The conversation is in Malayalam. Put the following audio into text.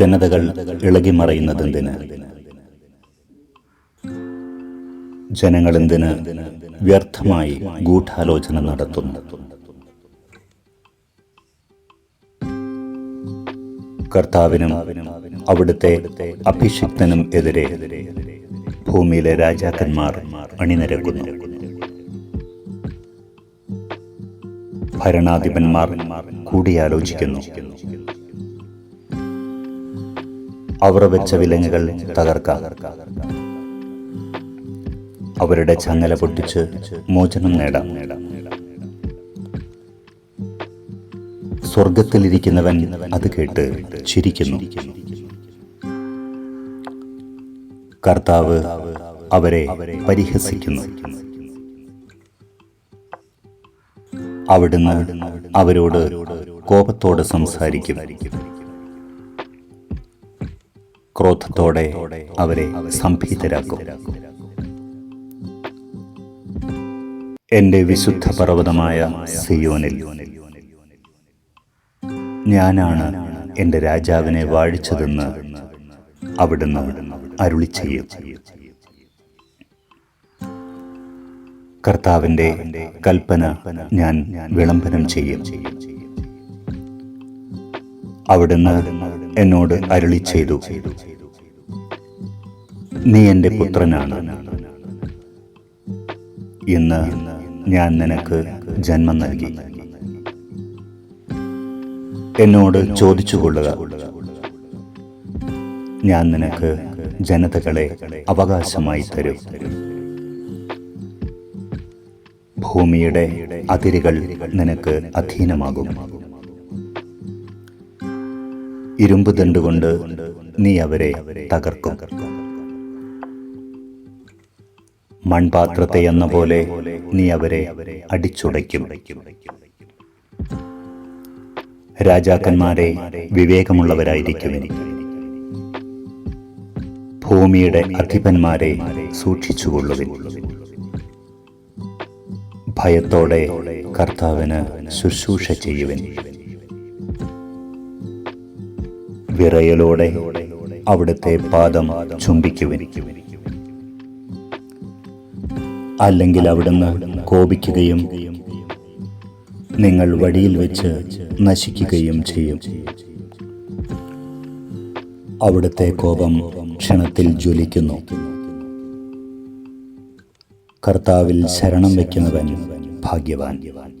ജനതകൾ ഇളകിമറയുന്നതെന്തിന് ജനങ്ങളെന്തിന് വ്യർത്ഥമായി ഗൂഢാലോചന നടത്തുന്നു? കർത്താവിനും അവിടുത്തെ അഭിഷിക്തനും എതിരെ ഭൂമിയിലെ രാജാക്കന്മാർ അണിനിരക്കുന്നു. ഭരണാധിപന്മാർ കൂടിയാലോചിക്കുന്നു. അവർ വെച്ച വിലങ്ങുകൾ തകർക്കാം. അവരുടെ ചങ്ങല പൊട്ടിച്ച് മോചനം നേടാം. സ്വർഗത്തിലിരിക്കുന്നവൻ അത് കേട്ട് ചിരിക്കുന്നു. കർത്താവ് അവരെ പരിഹസിക്കുന്നു. അവിടുന്ന് അവരോട് കോപത്തോടെ സംസാരിക്കും. ക്രോധത്തോടെ അവരെ സംഭീതരാക്കും. എന്റെ വിശുദ്ധ പർവതമായ സിയോനിൽ ഞാനാണ് എന്റെ രാജാവിനെ വാഴിച്ചതെന്ന് അവിടുന്ന് അരുളി ചെയ്യും. കർത്താവിന്റെ കൽപ്പന ഞാൻ വിളംബരം ചെയ്യും. അവിടുന്ന് എന്നോട് അരുളി ചെയ്തു. നീ എന്റെ പുത്രനാണ്. ഇന്ന് ഞാൻ നിനക്ക് ജന്മം നൽകി. എന്നോട് ചോദിച്ചുകൊള്ളുക ഞാൻ നിനക്ക് ജനതകളെ അവകാശമായി തരും. ഭൂമിയുടെ അതിരുകൾ നിനക്ക് അധീനമാകും. ഇരുമ്പ് ദണ്ടുകൊണ്ട് നീ അവരെ തകർക്കും. മൺപാത്രത്തെ എന്ന പോലെ നീ അവരെ അടിച്ചുടയ്ക്കും. രാജാക്കന്മാരെ വിവേകമുള്ളവരായിരിക്കും. ഭൂമിയുടെ അധിപന്മാരെ സൂക്ഷിച്ചുകൊള്ളുവിൻ. ഭയത്തോടെ കർത്താവിന് ശുശ്രൂഷ ചെയ്യുവിൻ. വിറയലോടെ അവിടുത്തെ പാദം ചുംബിക്കുവിൻ. അല്ലെങ്കിൽ അവിടുന്ന് കോപിക്കുകയും നിങ്ങൾ വടിയിൽ വെച്ച് നശിക്കുകയും ചെയ്യും. അവിടുത്തെ കോപം ക്ഷണത്തിൽ ജ്വലിക്കുന്നു. കർത്താവിൽ ശരണം വയ്ക്കുന്നവൻ ഭാഗ്യവാൻ.